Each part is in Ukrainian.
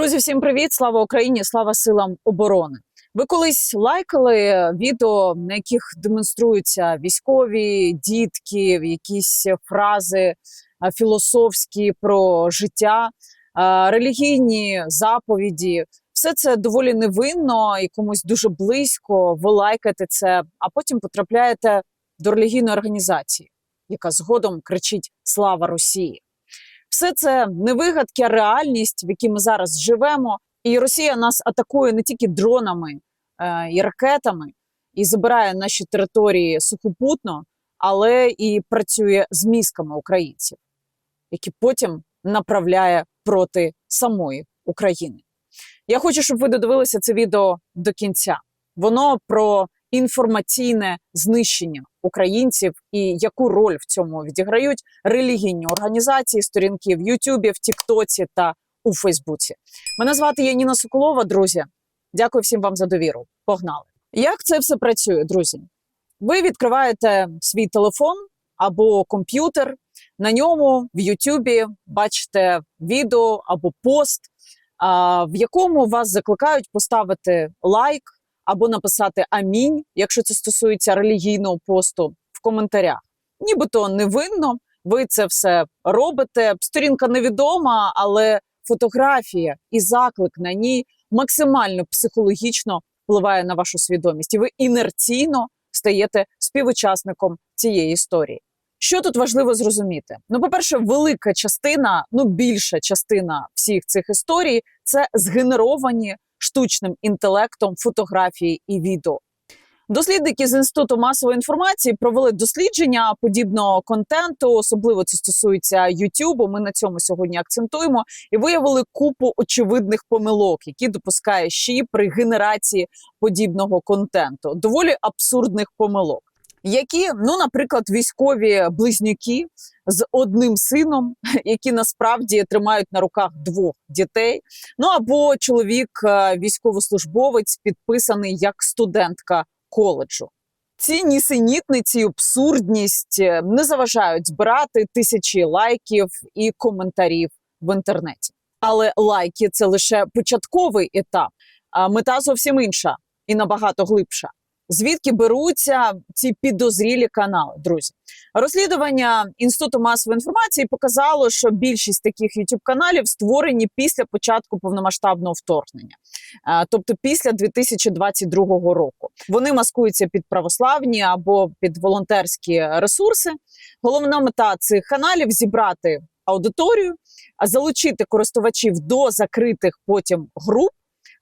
Друзі, всім привіт! Слава Україні! Слава силам оборони! Ви колись лайкали відео, на яких демонструються військові, дітки, якісь фрази філософські про життя, релігійні заповіді. Все це доволі невинно і комусь дуже близько. Ви лайкаєте це, а потім потрапляєте до релігійної організації, яка згодом кричить Слава Росії. Все це не вигадки, а реальність, в якій ми зараз живемо. І Росія нас атакує не тільки дронами е, і ракетами, і забирає наші території сухопутно, але і працює з мізками українців, які потім направляє проти самої України. Я хочу, щоб ви додивилися це відео до кінця. Воно про інформаційне знищення українців і яку роль в цьому відіграють релігійні організації, сторінки в Ютубі, в Тіктоці та у Фейсбуці. Мене звати Яніна Соколова, друзі. Дякую всім вам за довіру. Погнали! Як це все працює, друзі? Ви відкриваєте свій телефон або комп'ютер. На ньому в Ютубі бачите відео або пост, в якому вас закликають поставити лайк або написати амінь, якщо це стосується релігійного посту в коментарях. Нібито невинно, ви це все робите. Сторінка невідома, але фотографія і заклик на ній максимально психологічно впливає на вашу свідомість, і ви інерційно стаєте співучасником цієї історії. Що тут важливо зрозуміти? Ну, по-перше, велика частина, ну більша частина всіх цих історій це згенеровані штучним інтелектом фотографії і відео. Дослідники з інституту масової інформації провели дослідження подібного контенту, особливо це стосується Ютубу. Ми на цьому сьогодні акцентуємо і виявили купу очевидних помилок, які допускає ЩІ при генерації подібного контенту. Доволі абсурдних помилок. Які, ну, наприклад, військові близнюки з одним сином, які насправді тримають на руках двох дітей, ну або чоловік, е, військовослужбовець, підписаний як студентка коледжу. Ці нісенітниці, абсурдність е, не заважають збирати тисячі лайків і коментарів в інтернеті. Але лайки це лише початковий етап, а мета зовсім інша і набагато глибша. Звідки беруться ці підозрілі канали, друзі? Розслідування інституту масової інформації показало, що більшість таких youtube каналів створені після початку повномасштабного вторгнення, е, тобто після 2022 року. Вони маскуються під православні або під волонтерські ресурси. Головна мета цих каналів зібрати аудиторію, залучити користувачів до закритих потім груп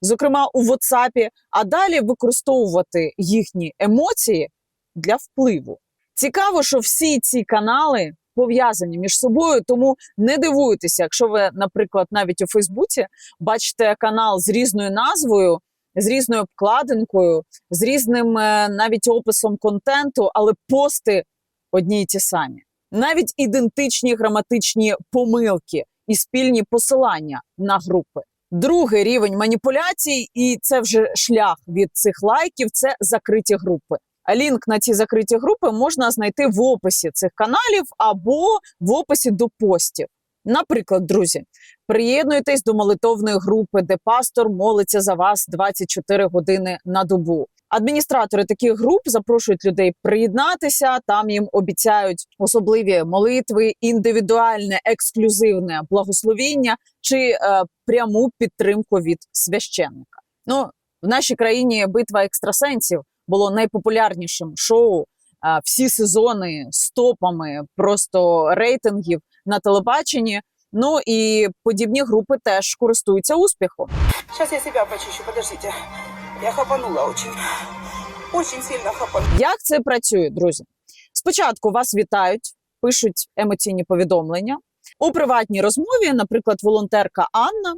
зокрема у WhatsApp, а далі використовувати їхні емоції для впливу. Цікаво, що всі ці канали пов'язані між собою, тому не дивуйтеся, якщо ви, наприклад, навіть у Фейсбуці бачите канал з різною назвою. З різною обкладинкою, з різним е, навіть описом контенту, але пости одні й ті самі, навіть ідентичні граматичні помилки і спільні посилання на групи. Другий рівень маніпуляцій, і це вже шлях від цих лайків. Це закриті групи. Лінк на ці закриті групи можна знайти в описі цих каналів або в описі до постів. Наприклад, друзі, приєднуйтесь до молитовної групи, де пастор молиться за вас 24 години на добу. Адміністратори таких груп запрошують людей приєднатися. Там їм обіцяють особливі молитви, індивідуальне ексклюзивне благословіння чи е, пряму підтримку від священника. Ну в нашій країні битва екстрасенсів було найпопулярнішим шоу. Е, всі сезони з топами просто рейтингів на телебаченні. Ну і подібні групи теж користуються успіхом. Сейчас я себя почищу, подождите. Я хапанула очень. Очень сильно хапанула. Як це працює, друзі? Спочатку вас вітають, пишуть емоційні повідомлення. У приватній розмові, наприклад, волонтерка Анна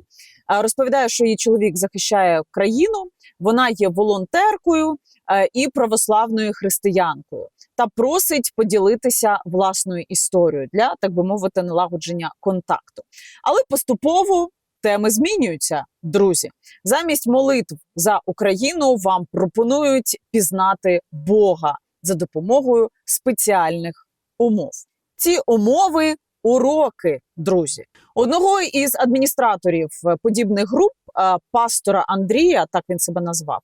е, розповідає, що її чоловік захищає країну, вона є волонтеркою е, і православною християнкою та просить поділитися власною історією для, так би мовити, налагодження контакту. Але поступово теми змінюються, друзі. Замість молитв за Україну вам пропонують пізнати Бога за допомогою спеціальних умов. Ці умови уроки, друзі. Одного із адміністраторів е, подібних груп, е, пастора Андрія, так він себе назвав.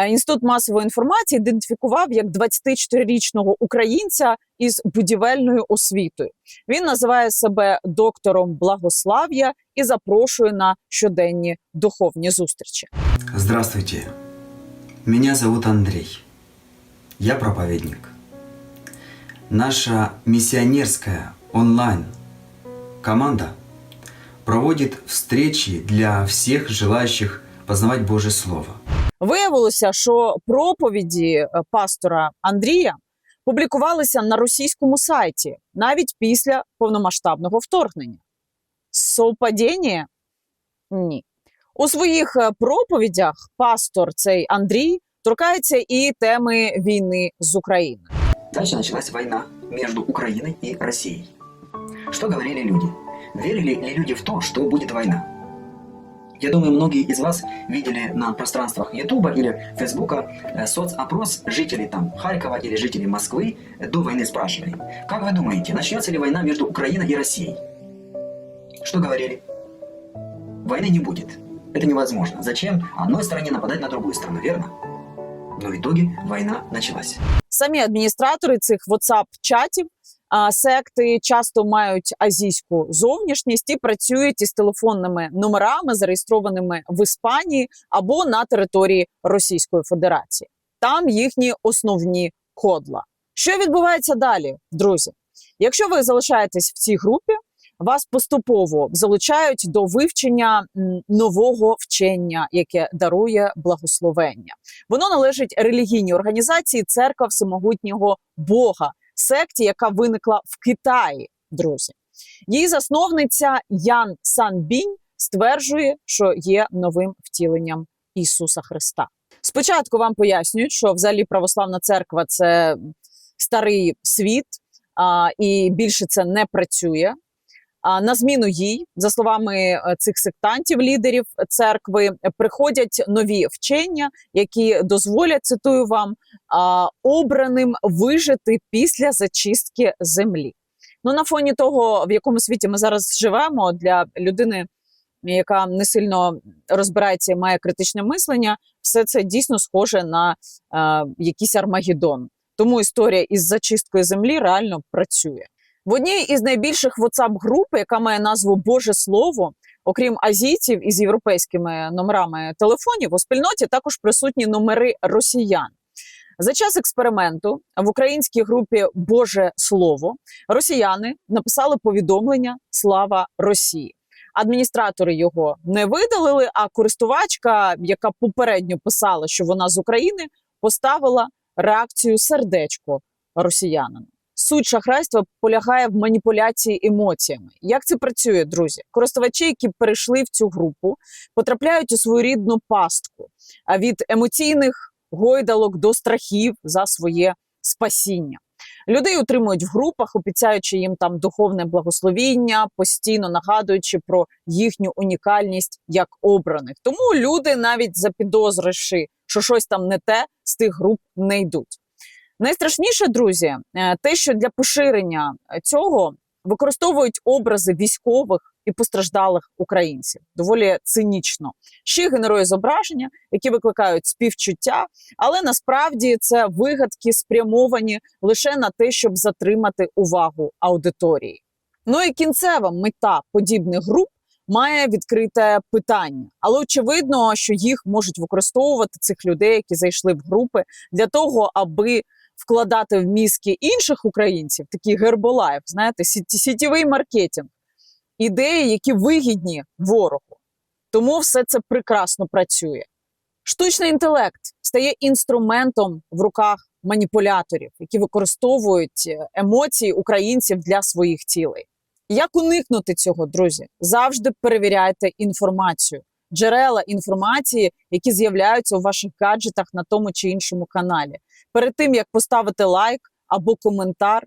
е, Інститут масової інформації ідентифікував як 24-річного українця із будівельною освітою. Він називає себе доктором благослав'я і запрошує на щоденні духовні зустрічі. Здравствуйте. Меня зовут Андрей. Я проповедник. Наша миссионерская онлайн команда проводит встречи для всех желающих познавать Божье Слово. Виявилося, що проповіді е, пастора Андрія публікувалися на російському сайті навіть після повномасштабного вторгнення. Совпадіння? Ні. У своїх е, проповідях пастор цей Андрій торкається і теми війни з Україною. Дальше началась война между Украиной и Россией. Что говорили люди? Верили ли люди в то, что будет война? Я думаю, многие из вас видели на пространствах Ютуба или Фейсбука э, соцопрос жителей там Харькова или жителей Москвы э, до войны спрашивали. Как вы думаете, начнется ли война между Украиной и Россией? Что говорили? Войны не будет. Это невозможно. Зачем одной стороне нападать на другую страну, верно? Но в итоге война началась. Самі адміністратори цих WhatsApp-чатів а, секти часто мають азійську зовнішність і працюють із телефонними номерами, зареєстрованими в Іспанії або на території Російської Федерації. Там їхні основні кодла. Що відбувається далі, друзі? Якщо ви залишаєтесь в цій групі, вас поступово залучають до вивчення нового вчення, яке дарує благословення. Воно належить релігійній організації Церква Всемогутнього Бога, секті, яка виникла в Китаї, друзі. Її засновниця Ян Санбінь стверджує, що є новим втіленням Ісуса Христа. Спочатку вам пояснюють, що взагалі православна церква це старий світ, а, і більше це не працює. На зміну їй, за словами е, цих сектантів, лідерів церкви, приходять нові вчення, які дозволять цитую вам обраним вижити після зачистки землі. Ну на фоні того, в якому світі ми зараз живемо, для людини, яка не сильно розбирається і має критичне мислення, все це дійсно схоже на е, якийсь армагеддон. Тому історія із зачисткою землі реально працює. В одній із найбільших whatsapp груп яка має назву Боже Слово, окрім азійців із європейськими номерами телефонів, у спільноті також присутні номери росіян. За час експерименту в українській групі Боже Слово росіяни написали повідомлення Слава Росії. Адміністратори його не видалили, а користувачка, яка попередньо писала, що вона з України, поставила реакцію сердечко росіянину. Суть шахрайства полягає в маніпуляції емоціями. Як це працює, друзі? Користувачі, які перейшли в цю групу, потрапляють у свою рідну пастку. А від емоційних гойдалок до страхів за своє спасіння. Людей утримують в групах, обіцяючи їм там духовне благословіння, постійно нагадуючи про їхню унікальність як обраних. Тому люди, навіть запідозривши, що щось там не те, з тих груп не йдуть. Найстрашніше, друзі, е, те, що для поширення цього використовують образи військових і постраждалих українців доволі цинічно. Ще генерує зображення, які викликають співчуття, але насправді це вигадки спрямовані лише на те, щоб затримати увагу аудиторії. Ну і кінцева мета подібних груп має відкрите питання, але очевидно, що їх можуть використовувати цих людей, які зайшли в групи, для того, аби вкладати в мізки інших українців, такий герболайф, знаєте, сітєвий маркетинг, ідеї, які вигідні ворогу. Тому все це прекрасно працює. Штучний інтелект стає інструментом в руках маніпуляторів, які використовують е, емоції українців для своїх цілей. Як уникнути цього, друзі? Завжди перевіряйте інформацію, джерела інформації, які з'являються у ваших гаджетах на тому чи іншому каналі. Перед тим як поставити лайк або коментар,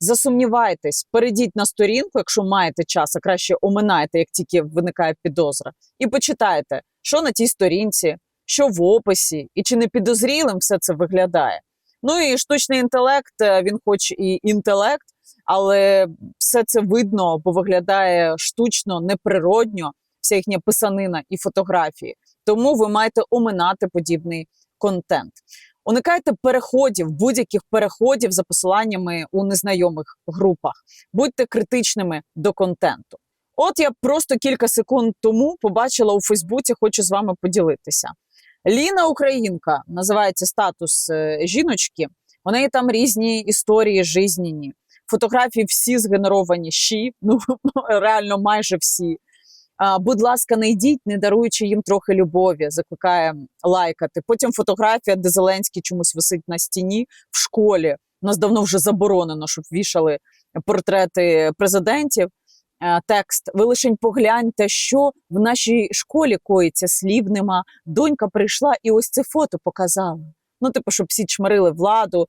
засумнівайтесь, перейдіть на сторінку, якщо маєте час, а краще оминайте, як тільки виникає підозра, і почитайте, що на тій сторінці, що в описі, і чи не підозрілим все це виглядає. Ну і штучний інтелект, е, він хоч і інтелект, але все це видно, бо виглядає штучно, неприродньо, вся їхня писанина і фотографії. Тому ви маєте оминати подібний контент. Уникайте переходів, будь-яких переходів за посиланнями у незнайомих групах. Будьте критичними до контенту. От я просто кілька секунд тому побачила у Фейсбуці, хочу з вами поділитися. Ліна Українка називається статус е, жіночки. У неї там різні історії жизненні. Фотографії всі згенеровані щі, ну реально майже всі. Будь ласка, не йдіть, не даруючи їм трохи любові, закликає лайкати. Потім фотографія, де Зеленський чомусь висить на стіні в школі. У нас давно вже заборонено, щоб вішали портрети президентів. Е, Текст. Ви лишень погляньте, що в нашій школі коїться, слів нема. Донька прийшла і ось це фото показала. Ну, типу, щоб всі чмарили владу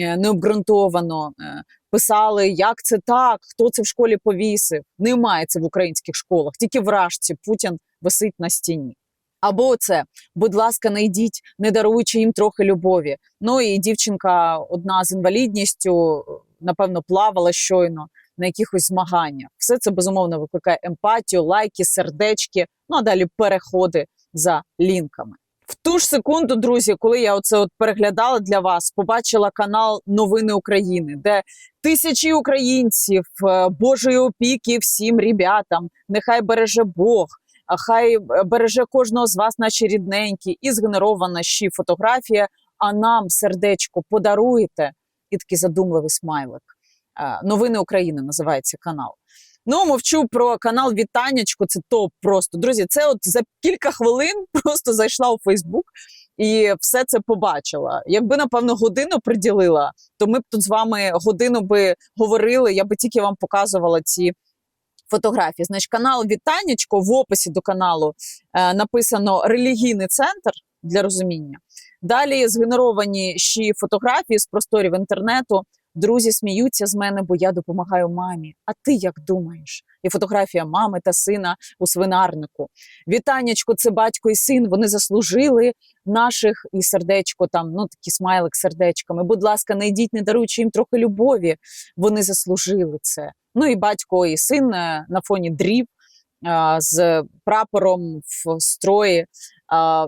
е, необґрунтовано, е, писали, як це так, хто це в школі повісив. Немає це в українських школах, тільки в Рашці Путін висить на стіні. Або це, будь ласка, не йдіть, не даруючи їм трохи любові. Ну і дівчинка, одна з інвалідністю, напевно, плавала щойно на якихось змаганнях. Все це безумовно викликає емпатію, лайки, сердечки, ну а далі переходи за лінками. В ту ж секунду, друзі, коли я оце от переглядала для вас, побачила канал Новини України, де тисячі українців, е, Божої опіки всім ребятам, нехай береже Бог, а хай е, береже кожного з вас, наші рідненькі, і згенерована ще фотографія. А нам сердечко подаруєте, і такий задумливий смайлик. Е, Новини України називається канал. Ну, мовчу про канал Вітанечко. Це топ просто. Друзі, це от за кілька хвилин просто зайшла у Фейсбук і все це побачила. Якби, напевно, годину приділила, то ми б тут з вами годину би говорили, я би тільки вам показувала ці фотографії. Значить, канал Вітанечко в описі до каналу е, написано релігійний центр для розуміння. Далі згенеровані ще фотографії з просторів інтернету. Друзі сміються з мене, бо я допомагаю мамі. А ти як думаєш? І фотографія мами та сина у свинарнику. Вітанечко, це батько і син. Вони заслужили наших і сердечко там, ну такі смайлик сердечками. Будь ласка, не йдіть, не даруючи їм трохи любові. Вони заслужили це. Ну і батько і син е, на фоні дрів з прапором в строї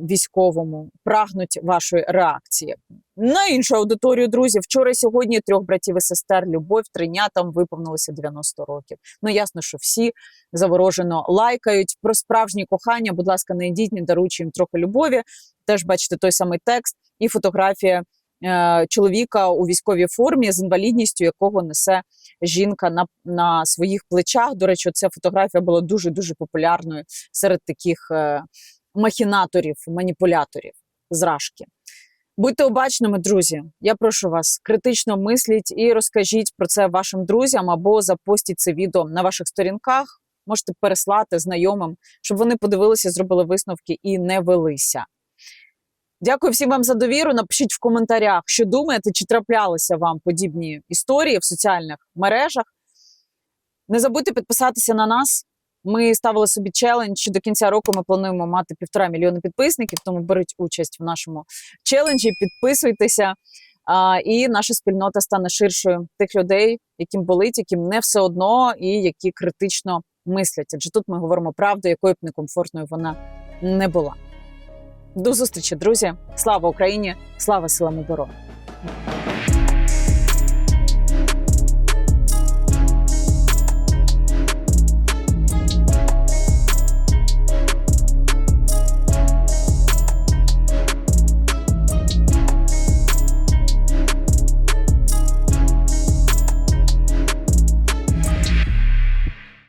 військовому прагнуть вашої реакції. На іншу аудиторію, друзі, вчора і сьогодні трьох братів і сестер Любов тринятам виповнилося 90 років. Ну ясно, що всі заворожено лайкають про справжнє кохання. Будь ласка, не йдіть, не даруючи їм трохи любові. Теж бачите той самий текст і фотографія е, чоловіка у військовій формі з інвалідністю, якого несе жінка на, на своїх плечах. До речі, ця фотографія була дуже дуже популярною серед таких е, махінаторів, маніпуляторів зражки. Будьте обачними, друзі. Я прошу вас, критично мисліть і розкажіть про це вашим друзям або запостіть це відео на ваших сторінках. Можете переслати знайомим, щоб вони подивилися, зробили висновки і не велися. Дякую всім вам за довіру. Напишіть в коментарях, що думаєте, чи траплялися вам подібні історії в соціальних мережах. Не забудьте підписатися на нас. Ми ставили собі челендж. До кінця року ми плануємо мати півтора мільйони підписників, тому беріть участь в нашому челенджі, підписуйтеся. А, і наша спільнота стане ширшою тих людей, яким болить, яким не все одно, і які критично мислять. Адже тут ми говоримо правду, якою б некомфортною вона не була. До зустрічі, друзі! Слава Україні! Слава силам оборони!